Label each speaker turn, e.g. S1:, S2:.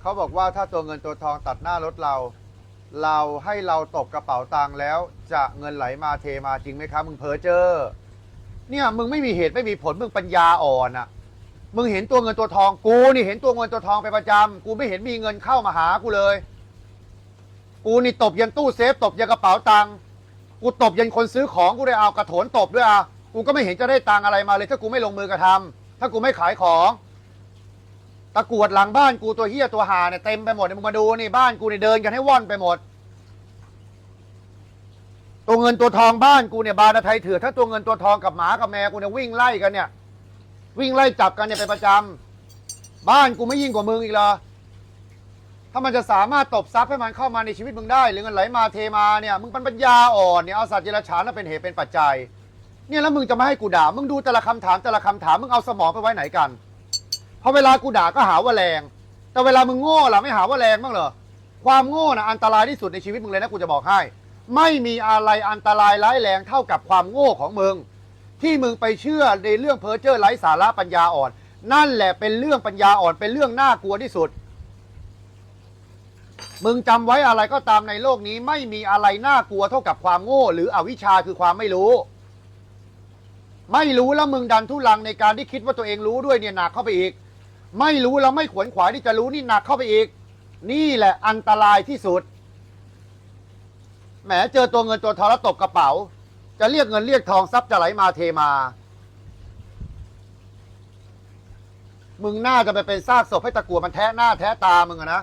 S1: เขาบอกว่าถ้าตัวเงินตัวทองตัดหน้ารถเรา เราให้เราตบกระเป๋าตังค์แล้ว จะเงินไหลมาเทมาจริงไหมครับมึงเพ้อเจอ เนี่ยมึงไม่มีเหตุไม่มีผลมึงปัญญาอ่อนอะมึงเห็นตัวเงินตัวทองกูนี่เห็นตัวเงินตัวทองไปประจำกูไม่เห็นมีเงินเข้ามาหากูเลย กูนี่ตบยันตู้เซฟตบยันกระเป๋าตังค์กูตบยันคนซื้อของกูได้เอากระโถนตบด้วยอะกูก็ไม่เห็นจะได้ตังค์อะไรมาเลย ถ้ากูไม่ลงมือกระทำถ้ากูไม่ขายของ ตะกรวดหลังบ้านกูตัวเฮียตัวหาเนี่ยเต็มไปหมดเนี่ยมึงมาดูนี่บ้านกูเนี่ยเดินกันให้ว่อนไปหมด ตัวเงินตัวทองบ้านกูเนี่ยบานาไทยเถื่อนถ้าตัวเงินตัวทองกับหมากับแมวกูเนี่ยวิ่งไล่กันเนี่ย วิ่งไล่จับกันเนี่ยเป็นประจำบ้านกูไม่ยิ่งกว่ามึงอีกเหรอถ้ามันจะสามารถตบซับให้มันเข้ามาในชีวิตมึงได้ หรือเงินไหลมาเทมาเนี่ยมึงเป็นปัญญาอ่อนเนี่ยเอาสัตว์เจรฉานมาเป็นเหตุเป็นปัจจัย เนี่ยแล้วมึงจะไมาให้กูด่ามึงดูแต่ละคำถามแต่ละคำถามมึงเอาสมองไปไว้ไหนกัน พอเวลากูด่าก็หาว่าแรง แต่เวลามึงโง่ล่ะไม่หาว่าแรงบ้างเหรอ ความโง่นะอันตรายที่สุดในชีวิตมึงเลยนะกูจะบอกให้ ไม่มีอะไรอันตรายร้ายแรงเท่ากับความโง่ของมึง ที่มึงไปเชื่อในเรื่องเพ้อเจ้อไร้สาระปัญญาอ่อน นั่นแหละเป็นเรื่องปัญญาอ่อนเป็นเรื่องน่ากลัวที่สุด มึงจำไว้อะไรก็ตามในโลกนี้ ไม่มีอะไรน่ากลัวเท่ากับความโง่ หรืออวิชชาคือความไม่รู้ ไม่รู้แล้วมึงดันทุลังในการที่คิดว่าตัวเองรู้ด้วยเนี่ยหนักเข้าไปอีก ไม่รู้เราไม่ขวนขวายที่จะรู้นี่หนักเข้าไปอีก นี่แหละอันตรายที่สุด แหมเจอตัวเงินตัวทองแล้วตบกระเป๋า จะเรียกเงินเรียกทองทรัพย์จะไหลมาเทมา มึงหน้าจะไปเป็นซากศพให้ตะกัวมันแท้หน้าแท้ตามึงอะนะ